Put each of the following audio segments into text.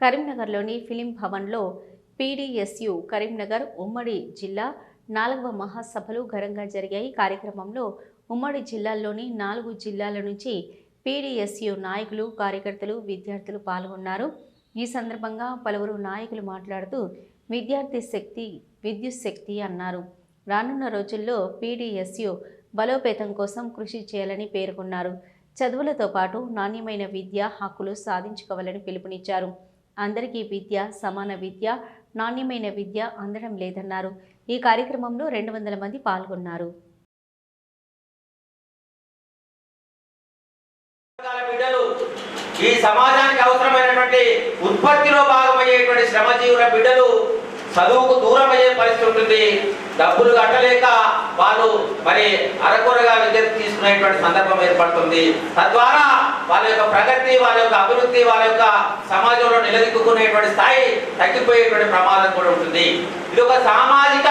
కరీంనగర్లోని ఫిలిం భవన్లో పీడీఎస్యు కరీంనగర్ ఉమ్మడి జిల్లా నాలుగవ మహాసభలు ఘనంగా జరిగాయి. కార్యక్రమంలో ఉమ్మడి జిల్లాల్లోని నాలుగు జిల్లాల నుంచి పీడీఎస్యు నాయకులు కార్యకర్తలు విద్యార్థులు పాల్గొన్నారు. ఈ సందర్భంగా పలువురు నాయకులు మాట్లాడుతూ విద్యార్థి శక్తి విద్యుత్ శక్తి అన్నారు. రానున్న రోజుల్లో పీడీఎస్యు బలోపేతం కోసం కృషి చేయాలని పేర్కొన్నారు. చదువులతో పాటు నాణ్యమైన విద్య హక్కులు సాధించుకోవాలని పిలుపునిచ్చారు. అందరికీ విద్య సమాన విద్య నాణ్యమైన విద్య అందడం లేదన్నారు. ఈ కార్యక్రమంలో రెండు వందల మంది పాల్గొన్నారు. బిడ్డలు ఈ సమాజానికి అవసరమైనటువంటి ఉత్పత్తిలో భాగమయ్యేటువంటి శ్రమజీవుల బిడ్డలు చదువుకు దూరం అయ్యే పరిస్థితి ఉంటుంది. డబ్బులు కట్టలేక వాళ్ళు మరి అరకొరగా విద్య తీసుకునేటువంటి సందర్భం ఏర్పడుతుంది. తద్వారా వాళ్ళ యొక్క ప్రగతి వాళ్ళ యొక్క అభివృద్ధి వాళ్ళ యొక్క సమాజంలో నిలదొక్కునేటువంటి స్థాయి తగ్గిపోయేటువంటి ప్రమాదం కూడా ఉంటుంది. ఇది ఒక సామాజిక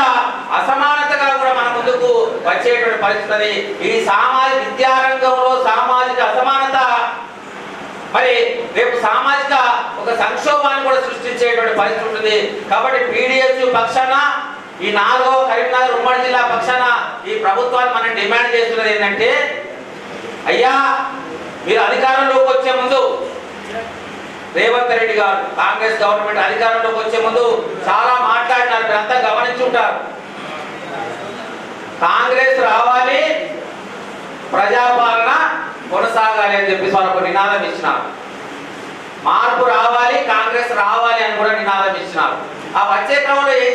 అసమానతగా కూడా మన ముందుకు వచ్చేటువంటి పరిస్థితి ఈ సామాజిక విద్యారంగంలో సామాజిక అసమానత మరి రేపు సామాజిక ఒక సంక్షోభాన్ని కూడా సృష్టించేటువంటి పరిస్థితి ఉంటుంది. కాబట్టి పీడిఎస్ పక్షాన ఈ నాలుగో కరీంనగర్ ఉమ్మడి జిల్లా పక్షాన ఈ ప్రభుత్వాన్ని మనం డిమాండ్ చేస్తున్నది ఏంటంటే అయ్యా మీరు అధికారంలోకి వచ్చే ముందు రేవంత్ రెడ్డి గారు కాంగ్రెస్ గవర్నమెంట్ అధికారంలోకి వచ్చే ముందు చాలా మాట్లాడినారు మీరంతా గమనించుంటారు. కాంగ్రెస్ రావాలి ప్రజాపాలన కొనసాగాలి అని చెప్పి వాళ్ళకు ఒక నినాదం ఇచ్చినారు. మార్పు రావాలి కాంగ్రెస్ రావాలి అని కూడా నినాదం ఇచ్చినారు. ఆ వచ్చే క్రమంలో ఏం